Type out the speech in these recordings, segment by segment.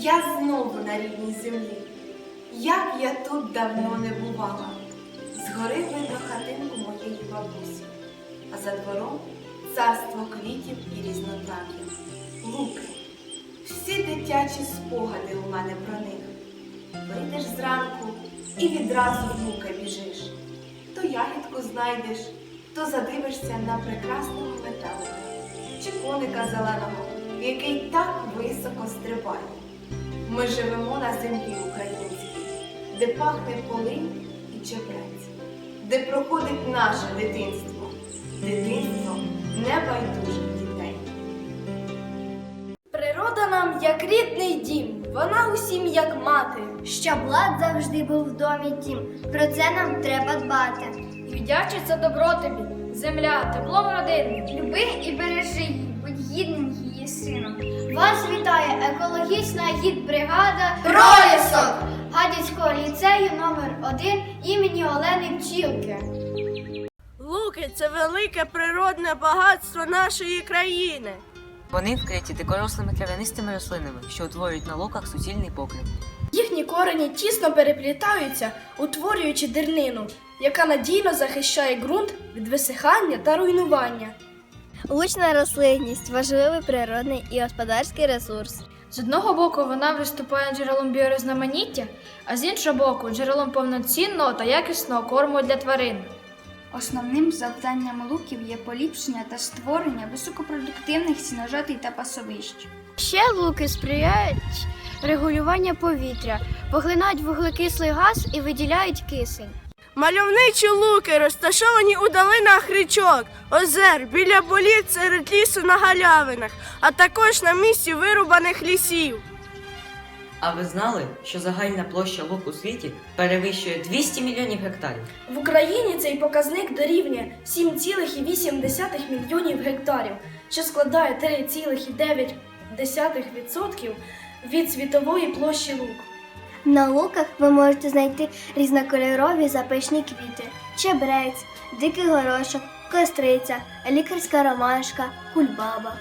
я знову на рідній землі. Як я тут давно не бувала. Згори видно хатинку моєї бабусі, а за двором царство квітів і різноплаків. Луки, всі дитячі спогади у мене про них. Вийдеш зранку і відразу в лука біжиш. То ягідку знайдеш, то задивишся на прекрасного метелика чи коника зеленого, який так високо стрибає. Ми живемо на землі українській, де пахне полинь і чебрець, де проходить наше дитинство, дитинство небайдужих дітей. Природа нам як рідний дім, вона усім як мати. Щоб лад завжди був в домі тім, про це нам треба дбати. І вдячить добро тобі, земля, теплом родини. Люби і бережи її, будь гідним її сином. Вас вітає екологічна гідбригада Пролісок! Гадяцького ліцею номер 1 імені Олени Пчілки. Луки це велике природне багатство нашої країни. Вони вкриті дикорослими трав'янистими рослинами, що утворюють на луках суцільний покрив. Їхні корені тісно переплітаються, утворюючи дернину, яка надійно захищає ґрунт від висихання та руйнування. Лучна рослинність важливий природний і господарський ресурс. З одного боку вона виступає джерелом біорізноманіття, а з іншого боку джерелом повноцінного та якісного корму для тварин. Основним завданням луків є поліпшення та створення високопродуктивних сіножатей та пасовищ. Ще луки сприяють регулюванню повітря, поглинають вуглекислий газ і виділяють кисень. Мальовничі луки розташовані у долинах річок, озер, біля боліт серед лісу на галявинах, а також на місці вирубаних лісів. А ви знали, що загальна площа лук у світі перевищує 200 мільйонів гектарів? В Україні цей показник дорівнює 7,8 мільйонів гектарів, що складає 3,9% від світової площі лук. На луках ви можете знайти різнокольорові запашні квіти, чебрець, дикий горошок, костриця, лікарська ромашка, кульбаба.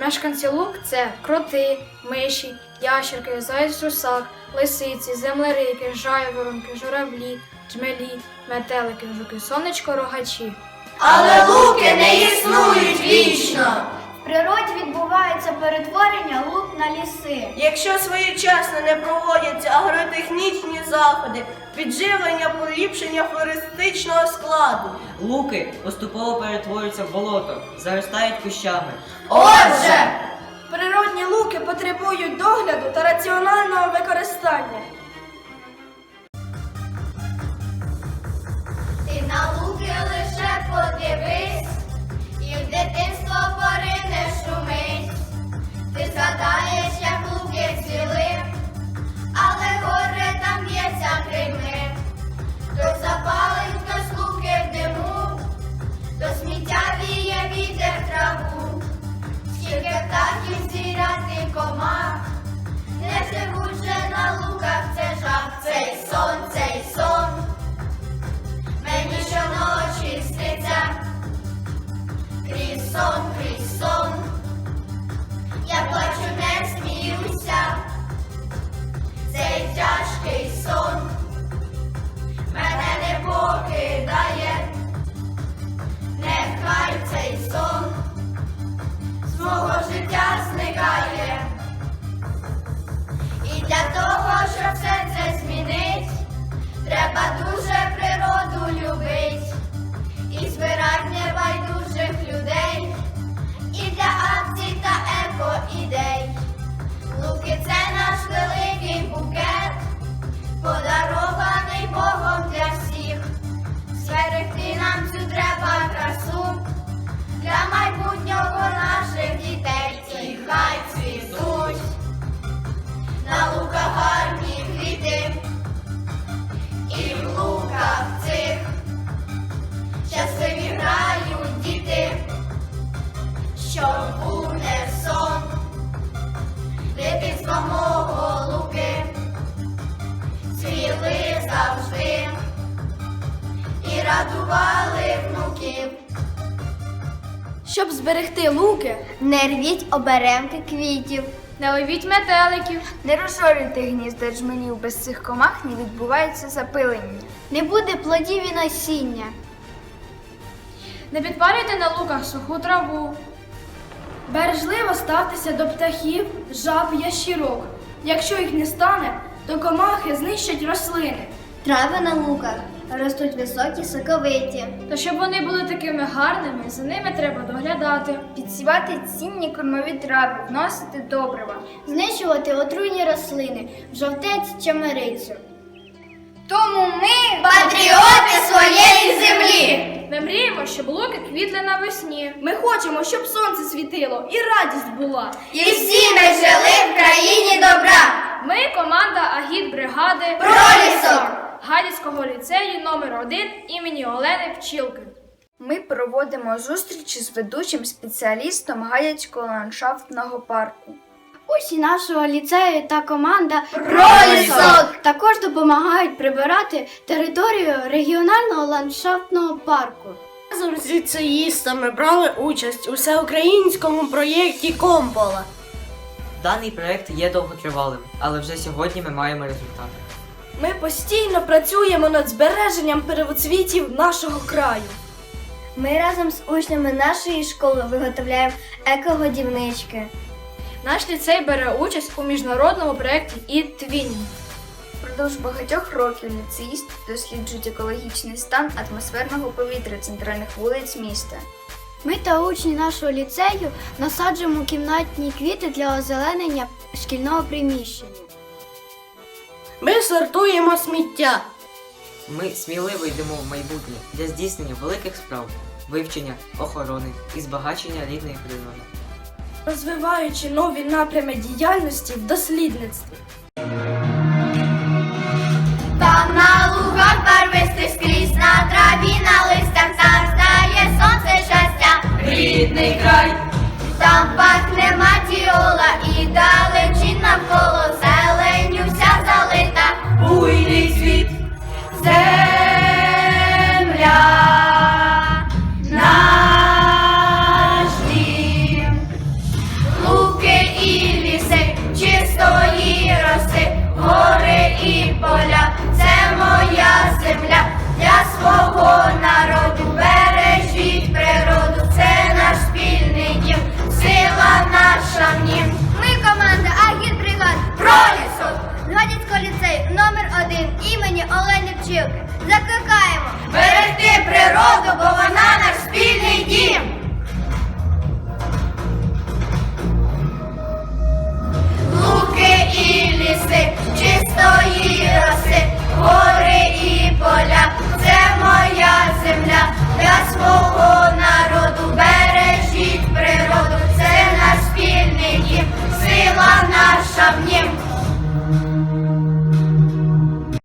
Мешканці лук це кроти, миші, ящерки, заєць русак, лисиці, землерики, жайворонки, журавлі, джмелі, метелики, жуки, сонечко, рогачі. Але луки не існують вічно. Природі відбувається перетворення лук на ліси. Якщо своєчасно не проводяться агротехнічні заходи, підживлення, поліпшення флористичного складу. Луки поступово перетворюються в болото, заростають кущами. Отже, Природні луки потребують догляду та раціонального використання. Ти на луки лише подивись, радували внуків. Щоб зберегти луки, Не рвіть оберемки квітів. Не ловіть метеликів. Не розшорюйте гнізда жменів, без цих комах не відбувається запилення. Не буде плодів і насіння. Не підпалюйте на луках суху траву. Бережливо ставтеся до птахів, жаб, ящірок. Якщо їх не стане, то комахи знищать рослини. Трави на луках ростуть високі, соковиті. Та щоб вони були такими гарними, за ними треба доглядати. Підсівати цінні кормові трави, вносити добрива. Знищувати отруйні рослини, жовтець чамерицю. Тому ми Патріоти своєї землі! Ми мріємо, щоб луки квітли навесні. Ми хочемо, щоб сонце світило і радість була. І всі ми жили в країні добра! Ми команда агіт-бригади Пролісок! Гадяцького ліцею номер 1 імені Олени Пчілки. Ми проводимо зустрічі з ведучим спеціалістом Гаячського ландшафтного парку. Усі нашого ліцею та команда Пролісок! також допомагають прибирати територію регіонального ландшафтного парку. Разом з ліцеїстами брали участь у всеукраїнському проєкті Компола. Даний проект є довготривалим, але вже сьогодні ми маємо результати. Ми постійно працюємо над збереженням первоцвітів нашого краю. Ми разом з учнями нашої школи виготовляємо екогодівнички. Наш ліцей бере участь у міжнародному проєкті «І-Твінінг». Впродовж багатьох років ліцеїсти досліджують екологічний стан атмосферного повітря центральних вулиць міста. Ми та учні нашого ліцею насаджуємо кімнатні квіти для озеленення шкільного приміщення. Ми сортуємо сміття. Ми сміливо йдемо в майбутнє для здійснення великих справ, вивчення, охорони і збагачення рідної природи. розвиваючи нові напрями діяльності в дослідництві. Там на лугах барвистих скрізь, на траві, на листях застає сонце щастя. Рідний край. номер один імені Олени Пчілки. Закликаємо берегти природу, бо вона наш спільний дім. Луки і ліси чистої.